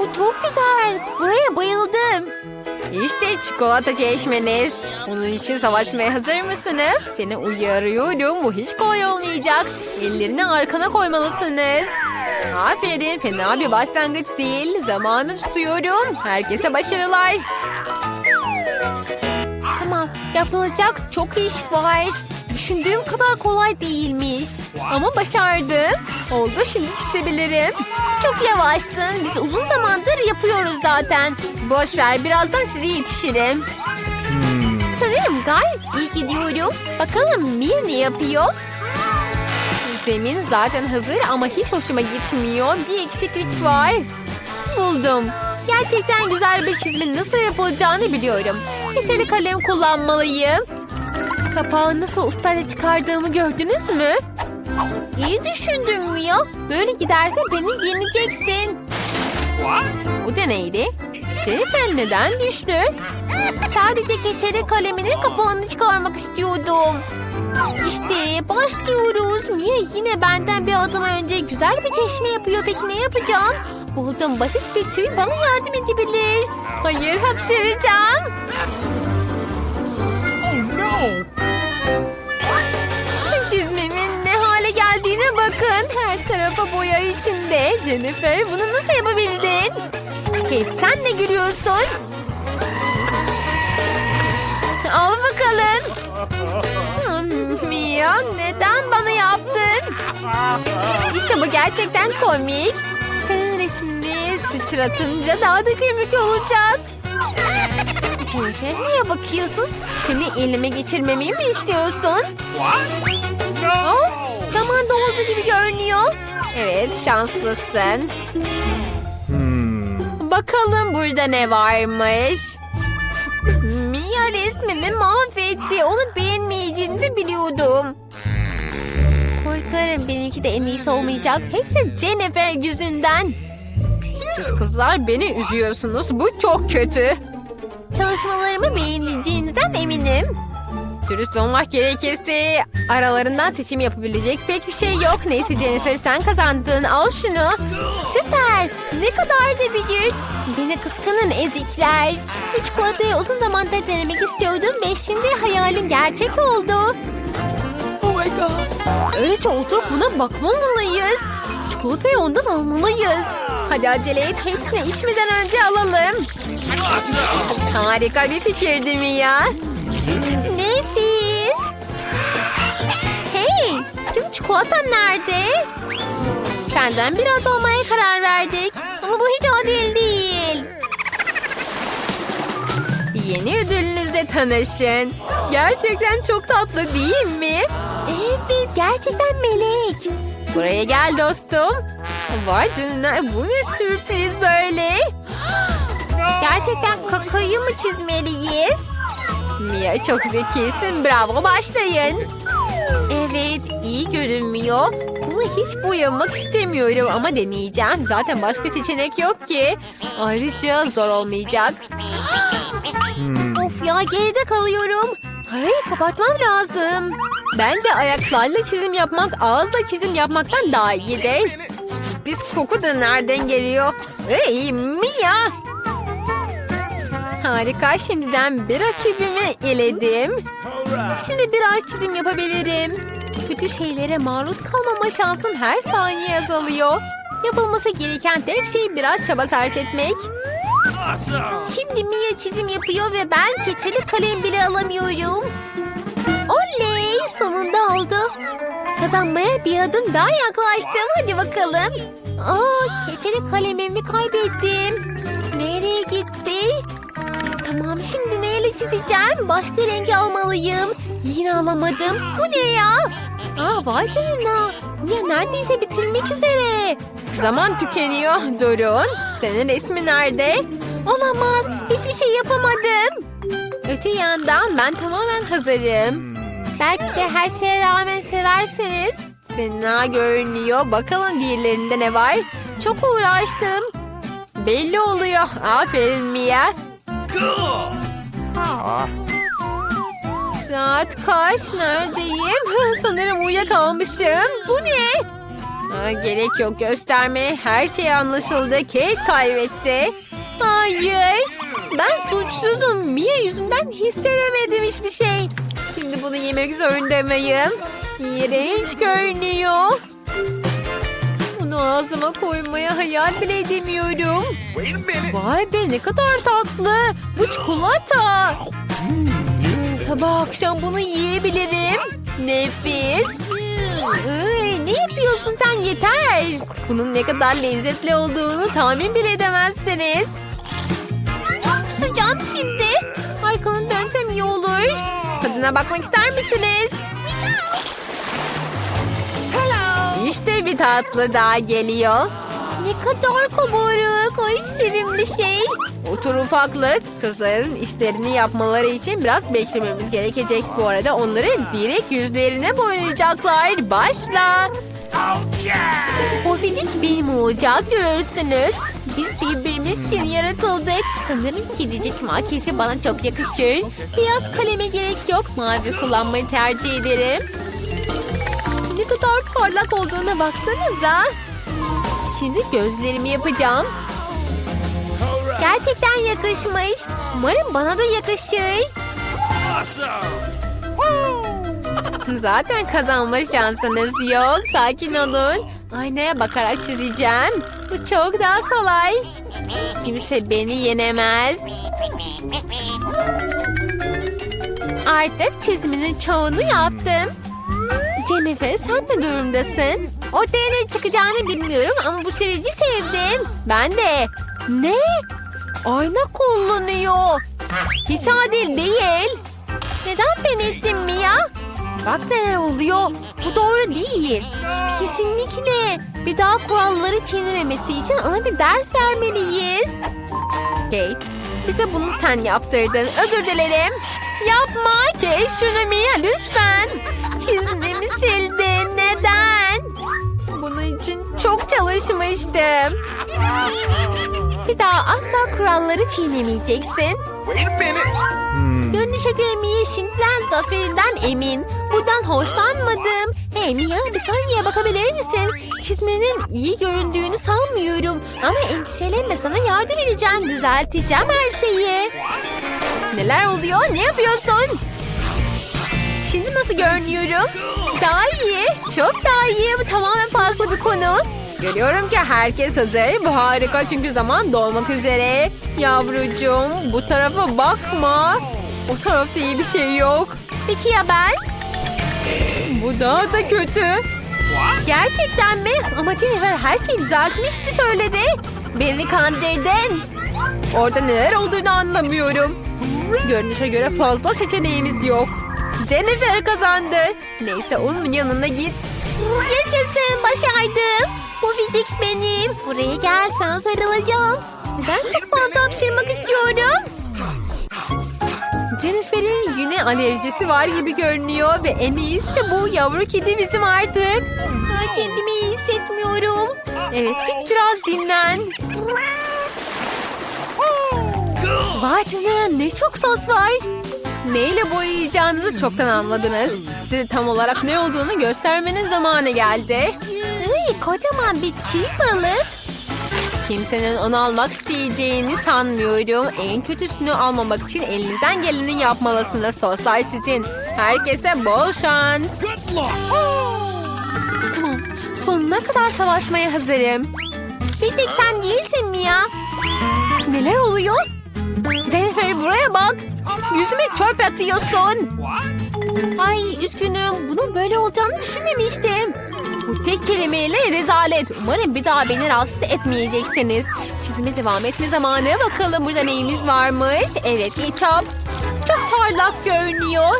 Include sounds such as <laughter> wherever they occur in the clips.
bu çok güzel. Buraya bayıldım. İşte çikolata çeşmeniz. Bunun için savaşmaya hazır mısınız? Seni uyarıyorum. Bu hiç kolay olmayacak. Ellerini arkana koymalısınız. Aferin. Fena bir başlangıç değil. Zamanı tutuyorum. Herkese başarılar. Tamam yapılacak çok iş var. Düşündüğüm kadar kolay değilmiş. Ama başardım. Oldu şimdi çizebilirim. Çok yavaşsın. Biz uzun zamandır yapıyoruz zaten. Boş ver. Birazdan size yetişirim. Sanırım gayet iyi gidiyorum. Bakalım Mia ne yapıyor? Zemin zaten hazır ama hiç hoşuma gitmiyor. Bir eksiklik var. Buldum. Gerçekten güzel bir çizmenin nasıl yapılacağını biliyorum. Keçeli kalem kullanmalıyım. Kapağı nasıl ustayla çıkardığımı gördünüz mü? İyi düşündün Mia. Böyle giderse beni yeneceksin. Bu da neydi? Jennifer neden düştü? Sadece keçeli kaleminin kapağını çıkarmak istiyordum. İşte başlıyoruz. Mia yine benden bir adım önce güzel bir çeşme yapıyor. Peki ne yapacağım? Buldum basit bir tüy bana yardım edebilir. Hayır hapşıracağım. Çizmemin ne hale geldiğine bakın. Her tarafa boya içinde. Jennifer bunu nasıl yapabildin? Kate sen de gülüyorsun. Al bakalım. Hmm, Mia neden bana yaptın? İşte bu gerçekten komik. Senin resmini sıçratınca daha da komik olacak. Jennifer neye bakıyorsun? Seni elime geçirmemi mi istiyorsun? Oh, zaman doldu gibi görünüyor. Evet şanslısın. Bakalım burada ne varmış. Mia resmimi mahvetti. Onu beğenmeyeceğinizi biliyordum. Korkarım benimki de en iyisi olmayacak. Hepsi Jennifer yüzünden. Siz kızlar beni üzüyorsunuz. Bu çok kötü. Çalışmalarımı beğeneceğinizden eminim. Dürüst olmak gerekirse aralarından seçim yapabilecek pek bir şey yok. Neyse Jennifer sen kazandın. Al şunu. Süper. Ne kadar da büyük. Beni kıskanın ezikler. Bu çikolatayı uzun zamandır denemek istiyordum ve şimdi hayalim gerçek oldu. Öylece oturup buna bakmamalıyız. Çikolatayı ondan almalıyız. Hadi acele et. Hepsini içmeden önce alalım. Harika bir fikirdi mi ya? Nefis. Hey, tüm çikolatam nerede? Senden biraz almaya karar verdik. Ama bu hiç adil değil. Yeni ödülünüzle tanışın. Gerçekten çok tatlı değil mi? Evet, gerçekten melek. Buraya gel dostum. Vay canına bu ne sürpriz böyle. Mı çizmeliyiz? Mia çok zekisin bravo başlayın. Evet, iyi görünmüyor. Bunu hiç boyamak istemiyorum ama deneyeceğim. Zaten başka seçenek yok ki. Ayrıca zor olmayacak. Of ya geride kalıyorum. Parayı kapatmam lazım. Bence ayaklarla çizim yapmak ağızla çizim yapmaktan daha iyidir. Biz koku da nereden geliyor? Ey Mia! Harika şimdiden bir rakibimi eledim. Şimdi biraz çizim yapabilirim. Kötü şeylere maruz kalmama şansım her saniye azalıyor. Yapılması gereken tek şey biraz çaba sarf etmek. Şimdi Mia çizim yapıyor ve ben keçeli kalem bile alamıyorum. Oley! Sonunda oldu. Kazanmaya bir adım daha yaklaştım. Hadi bakalım. Aa, keçeli kalemimi kaybettim. Nereye gitti? Tamam şimdi neyle çizeceğim? Başka rengi almalıyım. Yine alamadım. Bu ne ya? Aa vay canına. Mia neredeyse bitirmek üzere. Zaman tükeniyor. Durun. Senin resmi nerede? Olamaz. Hiçbir şey yapamadım. Öte yandan ben tamamen hazırım. Belki de her şeye rağmen seversiniz. Fena görünüyor. Bakalım diğerlerinde ne var? Çok uğraştım. Belli oluyor. Aferin Mia. Saat kaç? Neredeyim? <laughs> Sanırım uyuyakalmışım. Bu ne? Ha, gerek yok göstermeye. Her şey anlaşıldı. Kate kaybetti. Hayır. Ben suçsuzum. Mia yüzünden hissedemedim hiçbir şey. Şimdi bunu yemek zorunda mıyım? İğrenç görünüyor. Bunu ağzıma koymaya hayal bile edemiyorum. Vay be ne kadar tatlı. Bu çikolata. Sabah akşam bunu yiyebilirim. Nefis. Iy, ne yapıyorsun sen yeter. Bunun ne kadar lezzetli olduğunu tahmin bile edemezsiniz. Kusacağım şimdi. Arkanı dönsem iyi olur. Tadına bakmak ister misiniz? İşte bir tatlı daha geliyor. Ne kadar kabarık. Ay sevimli şey. Otur ufaklık. Kızların işlerini yapmaları için biraz beklememiz gerekecek. Bu arada onları direkt yüzlerine boyayacaklar. Başla. Pofidik benim olacak görürsünüz. Biz birbirimiz için yaratıldık. Sanırım kedicik makyajı bana çok yakışır. Beyaz kaleme gerek yok. Mavi kullanmayı tercih ederim. Ne kadar parlak olduğuna baksanıza. Şimdi gözlerimi yapacağım. Gerçekten yakışmış. Umarım bana da yakışır. <laughs> Zaten kazanma şansınız yok. Sakin olun. Aynaya bakarak çizeceğim. Bu çok daha kolay. Kimse beni yenemez. Artık çiziminin çoğunu yaptım. Jennifer sen ne durumdasın? Ortaya ne çıkacağını bilmiyorum ama bu süreci sevdim. Ben de. Ne? Ayna kullanıyor. Hiç adil değil. Neden ben ettim Mia? Bak neler oluyor. Bu doğru değil. Kesinlikle. Bir daha kuralları çiğnememesi için ona bir ders vermeliyiz. Kate, bize bunu sen yaptırdın. Özür dilerim. Yapma Kate şunu Mia lütfen. Çizmemi sildin. Bunun için çok çalışmıştım. Bir daha asla kuralları çiğnemeyeceksin. Görünüşe göre Mia şimdiden zaferinden emin. Buradan hoşlanmadım. Hey Mia bir saniye bakabilir misin? Çizmenin iyi göründüğünü sanmıyorum. Ama endişelenme sana yardım edeceğim. Düzelteceğim her şeyi. Neler oluyor? Ne yapıyorsun? Şimdi nasıl görünüyorum? Daha iyi. Çok daha iyi. Bu tamamen farklı bir konu. Görüyorum ki herkes hazır. Bu harika çünkü zaman dolmak üzere. Yavrucuğum bu tarafa bakma. O tarafta iyi bir şey yok. Peki ya ben? Bu daha da kötü. Gerçekten mi? Ama Jennifer her şeyi düzeltmişti söyledi. Beni kandırdın. Orada neler olduğunu anlamıyorum. Görünüşe göre fazla seçeneğimiz yok. Jennifer kazandı. Neyse onun yanına git. Yaşasın başardım. Bu vidik benim. Buraya gel sana sarılacağım. Neden çok fazla hapşırmak istiyorum? Jennifer'in yine alerjisi var gibi görünüyor ve en iyisi bu yavru kedi bizim artık. Ben kendimi iyi hissetmiyorum. Evet git biraz dinlen. Vay ne çok sos var. Neyle boyayacağınızı çoktan anladınız. Size tam olarak ne olduğunu göstermenin zamanı geldi. Iy, kocaman bir çiğ balık. Kimsenin onu almak isteyeceğini sanmıyorum. En kötüsünü almamak için elinizden geleni yapmalısınız. Soslar sizin. Herkese bol şans. Tamam. Sonuna kadar savaşmaya hazırım. Bir tek sen değilsin Mia. Neler oluyor? Jennifer buraya bak. Yüzüme çöp atıyorsun. Ay üzgünüm. Bunun böyle olacağını düşünmemiştim. Bu tek kelimeyle rezalet. Umarım bir daha beni rahatsız etmeyeceksiniz. Çizime devam etme zamanı. Bakalım burada neyimiz varmış. Evet ketçap. Çok parlak görünüyor.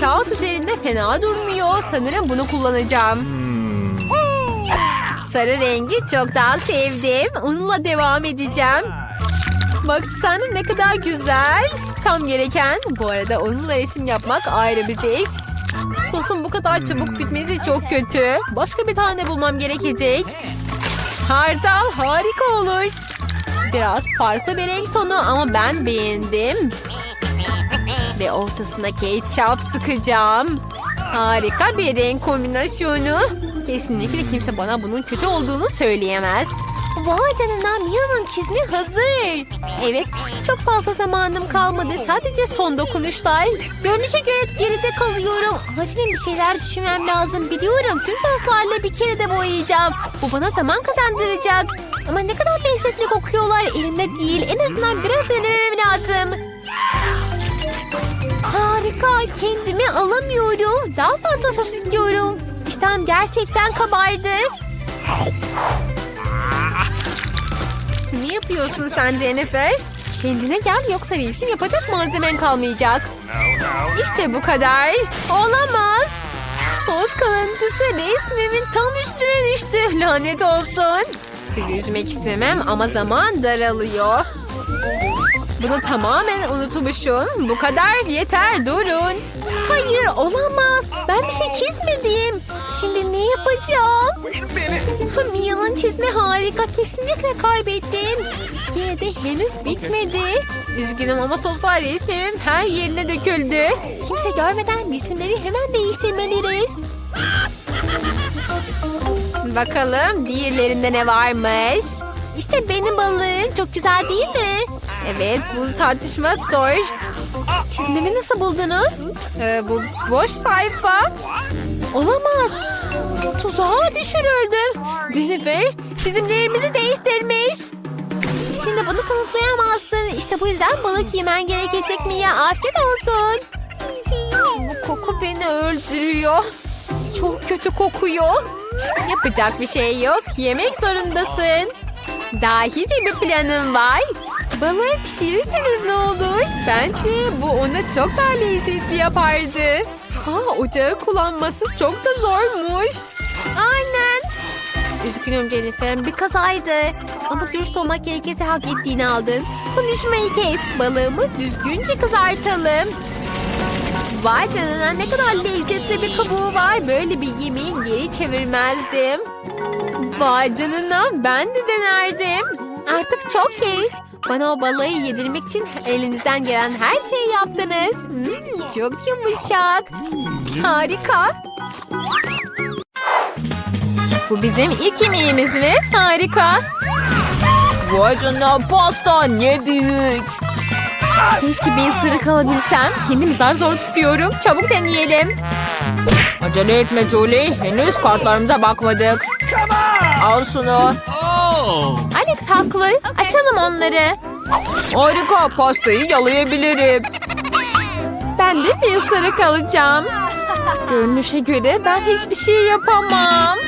Kağıt üzerinde fena durmuyor. Sanırım bunu kullanacağım. Sarı rengi çok daha sevdim. Onunla devam edeceğim. Baksana ne kadar güzel. Tam gereken. Bu arada onunla resim yapmak ayrı bir zevk. Sosun bu kadar çabuk bitmesi çok kötü. Başka bir tane bulmam gerekecek. Hardal harika olur. Biraz farklı bir renk tonu ama ben beğendim. Ve ortasına ketçap sıkacağım. Harika bir renk kombinasyonu. Kesinlikle kimse bana bunun kötü olduğunu söyleyemez. Vay canına Mia'nın çizimi hazır. Evet, çok fazla zamanım kalmadı. Sadece son dokunuşlar. Görünüşe göre geride kalıyorum. Acilen bir şeyler düşünmem lazım. Biliyorum tüm soslarla bir kere de boyayacağım. Bu bana zaman kazandıracak. Ama ne kadar lezzetli kokuyorlar. Elimde değil. En azından biraz denemem lazım. Harika. Kendimi alamıyorum. Daha fazla sos istiyorum. İştahım gerçekten kabardı. Yapıyorsun sen Jennifer? Kendine gel yoksa resim yapacak malzemen kalmayacak. İşte bu kadar. Olamaz. Sos kalıntısı resmimin tam üstüne düştü. Lanet olsun. Sizi üzmek istemem ama zaman daralıyor. Bunu tamamen unutmuşum. Bu kadar yeter durun. Hayır olamaz. Ben bir şey çizmedim. Şimdi ne yapacağım? Mia'nın çizme harika. Kesinlikle kaybettim. Yine de henüz bitmedi. Üzgünüm ama soslar resmimin her yerine döküldü. Kimse görmeden resimleri hemen değiştirmeliyiz. Bakalım diğerlerinde ne varmış. İşte benim balığım. Çok güzel değil mi? Evet bunu tartışmak zor. Çizmemi nasıl buldunuz? Ee, bu boş sayfa. Olamaz. Tuzağa düşürüldüm. Jennifer çizimlerimizi değiştirmiş. Şimdi bunu kanıtlayamazsın. İşte bu yüzden balık yemen gerekecek Mia. Afiyet olsun. Bu koku beni öldürüyor. Çok kötü kokuyor. Yapacak bir şey yok. Yemek zorundasın. Dahice bir planım var. Balığı pişirirseniz ne olur? Bence bu onu çok daha lezzetli yapardı. Ha, ocağı kullanması çok da zormuş. Aynen. Üzgünüm Jennifer. Bir kazaydı. Ama dürüst olmak gerekirse hak ettiğini aldın. Konuşmayı kes. Balığımı düzgünce kızartalım. Vay canına ne kadar lezzetli bir kabuğu var. Böyle bir yemeği geri çevirmezdim. Vay canına ben de denerdim. Artık çok geç. Bana o balığı yedirmek için elinizden gelen her şeyi yaptınız. Hmm, çok yumuşak. Harika. Bu bizim ilk yemeğimiz mi? Harika. Vay canına pasta ne büyük. Keşke bir ısırık alabilsem. Kendimi zar zor tutuyorum. Çabuk deneyelim. Acele etme Julie. Henüz kartlarımıza bakmadık. Al şunu. Alex haklı. Açalım onları. Harika pastayı yalayabilirim. Ben de bir ısırık alacağım. Görünüşe göre ben hiçbir şey yapamam.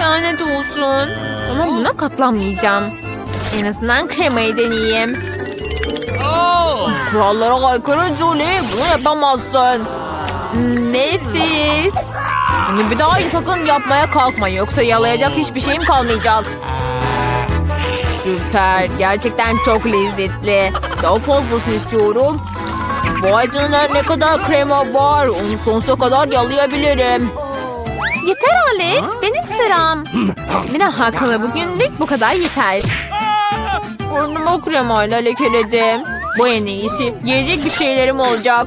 Lanet olsun. Ama buna katlanmayacağım. En azından kremayı deneyeyim. Kurallara aykırı Julie. Bunu yapamazsın. Nefis. Bunu bir daha sakın yapmaya kalkma. Yoksa yalayacak hiçbir şeyim kalmayacak. Süper. Gerçekten çok lezzetli. Daha fazlasını istiyorum. Vay canına ne kadar krema var. Onu sonsuza kadar yalayabilirim. Yeter Alex. Benim sıram. Mina haklı. Bugünlük bu kadar yeter. Burnumu kremayla lekeledim. Bu en iyisi. Yiyecek bir şeylerim olacak.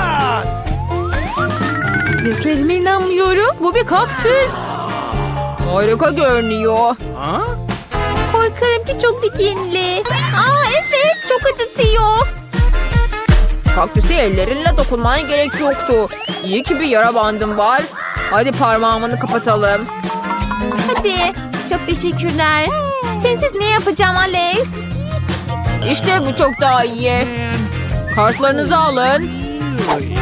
Gözlerime inanmıyorum. Bu bir kaktüs. Harika görünüyor. Korkarım ki çok dikenli. Aa evet çok acıtıyor. Kaktüse ellerinle dokunman gerek yoktu. İyi ki bir yara bandım var. Hadi parmağımını kapatalım. Hadi çok teşekkürler. Sensiz ne yapacağım Alex? İşte bu çok daha iyi. Kartlarınızı alın.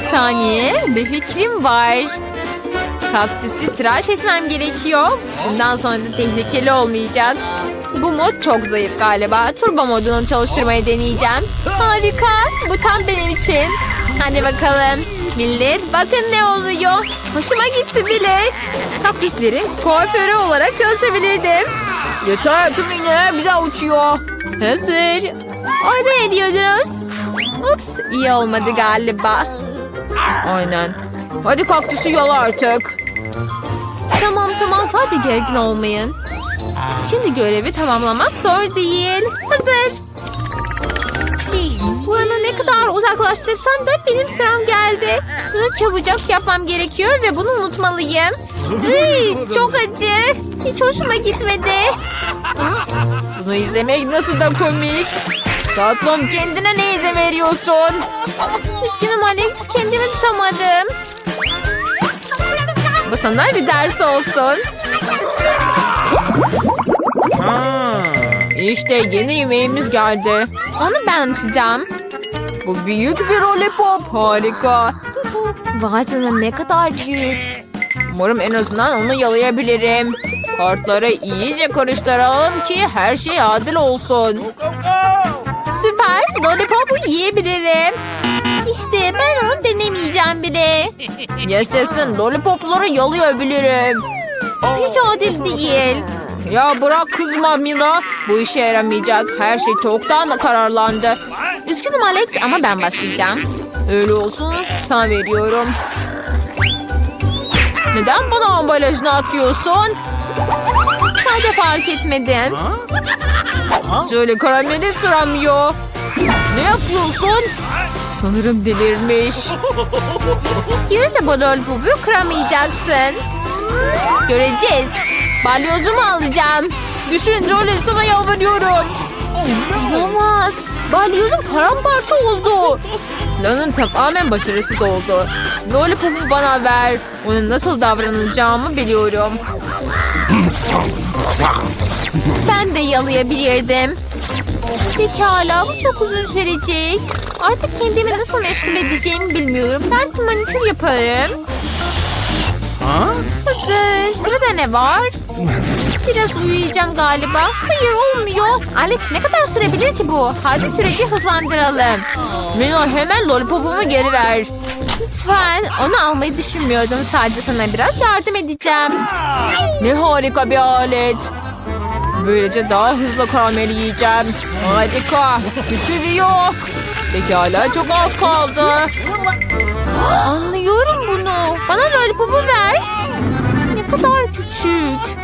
Bir saniye. Bir fikrim var. Kaktüsü tıraş etmem gerekiyor. Bundan sonra da tehlikeli olmayacak. Bu mod çok zayıf galiba. Turbo modunu çalıştırmayı deneyeceğim. Harika. Bu tam benim için. Hadi bakalım. Millet bakın ne oluyor. Hoşuma gitti bile. Kaktüslerin kuaförü olarak çalışabilirdim. Yeter tüm iğneler bize uçuyor. Hazır. Orada ne diyordunuz? Ups iyi olmadı galiba. Aynen. Hadi kaktüsü yol artık. Tamam tamam sadece gergin olmayın. Şimdi görevi tamamlamak zor değil. Hazır. Bunu ne kadar uzaklaştırsam da benim sıram geldi. Bunu çabucak yapmam gerekiyor ve bunu unutmalıyım. Iy, çok acı. Hiç hoşuma gitmedi. Bunu izlemek nasıl da komik. Tatlım kendine ne izin veriyorsun? Üzgünüm Alex kendimi tutamadım. Bu sana bir ders olsun. İşte yeni yemeğimiz geldi. Onu ben açacağım. Bu büyük bir lollipop. Harika. Vay canına ne kadar büyük. Umarım en azından onu yalayabilirim. Kartları iyice karıştıralım ki her şey adil olsun. Süper. Lollipopu yiyebilirim. İşte ben onu denemeyeceğim bile. Yaşasın. Lollipopları yalayabilirim. Hiç adil değil. Ya bırak kızma Mila. Bu işe yaramayacak. Her şey çoktan kararlandı. Üzgünüm Alex ama ben başlayacağım. Öyle olsun. Sana veriyorum. Neden bana ambalajını atıyorsun? Sadece fark etmedim. Şöyle karameli sıramıyor. Ne yapıyorsun? Sanırım delirmiş. Yine de bu lollipopu kıramayacaksın. Göreceğiz. Balyozumu alacağım. Düşün Jolie sana yalvarıyorum. Olamaz. Balyozum paramparça oldu. Planın tamamen başarısız oldu. Lollipop'u bana ver. Onun nasıl davranacağımı biliyorum. Ben de yalayabilirdim. Pekala bu çok uzun sürecek. Artık kendimi nasıl meşgul edeceğimi bilmiyorum. Belki manikür yaparım. Hazır. Sırada ne var? Biraz uyuyacağım galiba. Hayır olmuyor. Alex ne kadar sürebilir ki bu? Hadi süreci hızlandıralım. Mino hemen lollipopumu geri ver. Lütfen. Onu almayı düşünmüyordum. Sadece sana biraz yardım edeceğim. Ne harika bir alet. Böylece daha hızlı karamel yiyeceğim. Harika. Bitiriyor. Pekala çok az kaldı. Anlıyorum bunu. Bana lollipopu ver. Ne kadar küçük.